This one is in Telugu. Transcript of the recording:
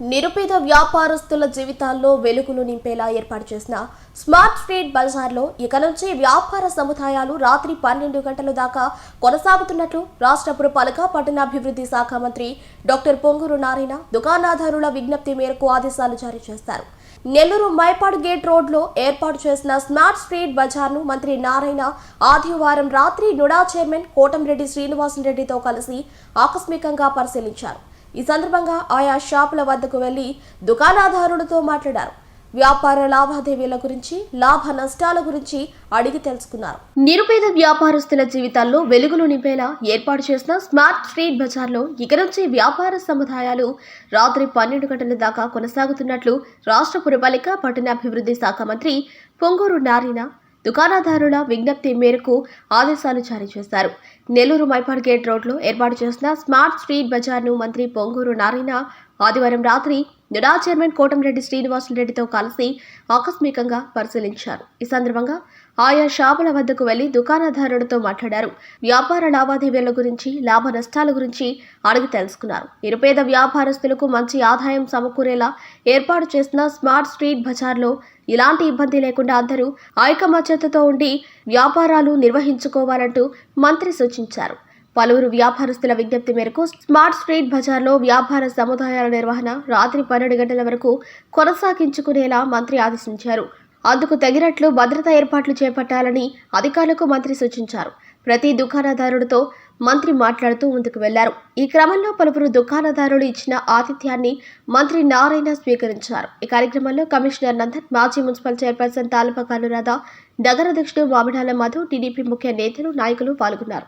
నిరుపేద వ్యాపారస్తుల జీవితాల్లో వెలుగులు నింపేలా ఏర్పాటు చేసిన స్మార్ట్ స్ట్రీట్ బజార్లో ఇక నుంచి వ్యాపార సముదాయాలు రాత్రి పన్నెండు గంటల దాకా కొనసాగుతున్నట్లు రాష్ట్ర పురపాలక పట్టణాభివృద్ధి శాఖ మంత్రి డాక్టర్ పొంగూరు నారాయణ దుకాణాదారుల విజ్ఞప్తి మేరకు ఆదేశాలు జారీ చేశారు నెల్లూరు మైపాడు గేట్ రోడ్లో ఏర్పాటు చేసిన స్మార్ట్ స్ట్రీట్ బజార్ను మంత్రి నారాయణ ఆదివారం రాత్రి నుడా చైర్మన్ కోటంరెడ్డి శ్రీనివాసరెడ్డితో కలిసి ఆకస్మికంగా పరిశీలించారు. ఈ సందర్భంగా ఆయా షాపుల వద్దకు వెళ్ళి దుకాణదారులతో మాట్లాడారు. వ్యాపార లావాదేవీల గురించి లాభ నష్టాల గురించి అడిగి తెలుసుకున్నారు. నిరుపేద వ్యాపారస్తుల జీవితాల్లో వెలుగులు నింపేలా ఏర్పాటు చేసిన స్మార్ట్ స్ట్రీట్ బజార్లో ఇక నుంచి వ్యాపార సముదాయాలు రాత్రి పన్నెండు గంటల దాకా కొనసాగుతున్నట్లు రాష్ట్ర పురపాలిక పట్టణాభివృద్ధి శాఖ మంత్రి పొంగూరు నారాయణ దుకాణదారుల విజ్ఞప్తి మేరకు ఆదేశాలు జారీ చేశారు. నెల్లూరు మైపాడ్ గేట్ రోడ్లో ఏర్పాటు చేసిన స్మార్ట్ స్ట్రీట్ బజార్ను మంత్రి పొంగూరు నారాయణ ఆదివారం రాత్రి నిడా చైర్మన్ కోటంరెడ్డి శ్రీనివాసులరెడ్డితో కలిసి ఆకస్మికంగా పరిశీలించారు. ఈ సందర్భంగా ఆయా షాపుల వద్దకు వెళ్ళి దుకాణదారులతో మాట్లాడారు. వ్యాపార లావాదేవీల గురించి లాభ నష్టాల గురించి అడిగి తెలుసుకున్నారు. నిరుపేద వ్యాపారస్తులకు మంచి ఆదాయం సమకూరేలా ఏర్పాటు చేసిన స్మార్ట్ స్ట్రీట్ బజార్లో ఇలాంటి ఇబ్బంది లేకుండా అందరూ ఐకమత్యతతో ఉండి వ్యాపారాలు నిర్వహించుకోవాలంటూ మంత్రి సూచించారు. పలువురు వ్యాపారస్తుల విజ్ఞప్తి మేరకు స్మార్ట్ స్ట్రీట్ బజార్లో వ్యాపార సముదాయాల నిర్వహణ రాత్రి పన్నెండు గంటల వరకు కొనసాగించుకునేలా మంత్రి ఆదేశించారు. అందుకు తగినట్లు భద్రతా ఏర్పాట్లు చేపట్టాలని అధికారులకు మంత్రి సూచించారు. ప్రతి దుకాణదారుడితో మంత్రి మాట్లాడుతూ ముందుకు వెళ్ళారు. ఈ క్రమంలో పలువురు దుకాణదారులు ఇచ్చిన ఆతిథ్యాన్ని మంత్రి నారాయణ స్వీకరించారు. ఈ కార్యక్రమంలో కమిషనర్ నందన్ మాజీ మున్సిపల్ చైర్పర్సన్ తాలపకాలు అనురాధ నగర అధ్యక్షుడు మామిడాల మధు టీడీపీ ముఖ్య నేతలు నాయకులు పాల్గొన్నారు.